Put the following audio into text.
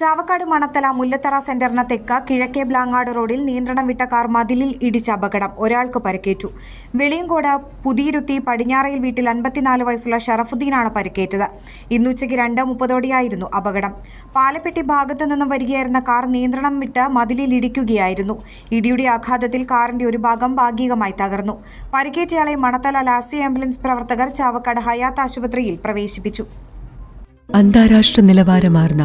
ചാവക്കാട് മണത്തല മുല്ലത്തറ സെന്ററിന് തെക്ക കിഴക്കേ ബ്ലാങ്ങാട് റോഡിൽ നിയന്ത്രണം വിട്ട കാർ മതിലിൽ ഇടിച്ച അപകടം ഒരാൾക്ക് പരിക്കേറ്റു. വെളിയങ്കോട് പുതിയിരുത്തി പടിഞ്ഞാറയിൽ വീട്ടിൽ അൻപത്തിനാല് വയസ്സുള്ള ഷറഫുദ്ദീനാണ് പരിക്കേറ്റത്. ഇന്നുച്ചയ്ക്ക് രണ്ട് മുപ്പതോടെയായിരുന്നു അപകടം. പാലപ്പെട്ടി ഭാഗത്തു നിന്നും വരികയായിരുന്ന കാർ നിയന്ത്രണം വിട്ട് മതിലിൽ ഇടിക്കുകയായിരുന്നു. ഇടിയുടെ ആഘാതത്തിൽ കാറിന്റെ ഒരു ഭാഗം ഭാഗികമായി തകർന്നു. പരിക്കേറ്റയാളെ മണത്തല ലാസി ആംബുലൻസ് പ്രവർത്തകർ ചാവക്കാട് ഹയാത്ത് ആശുപത്രിയിൽ പ്രവേശിപ്പിച്ചു. അന്താരാഷ്ട്ര നിലവാരമാർന്ന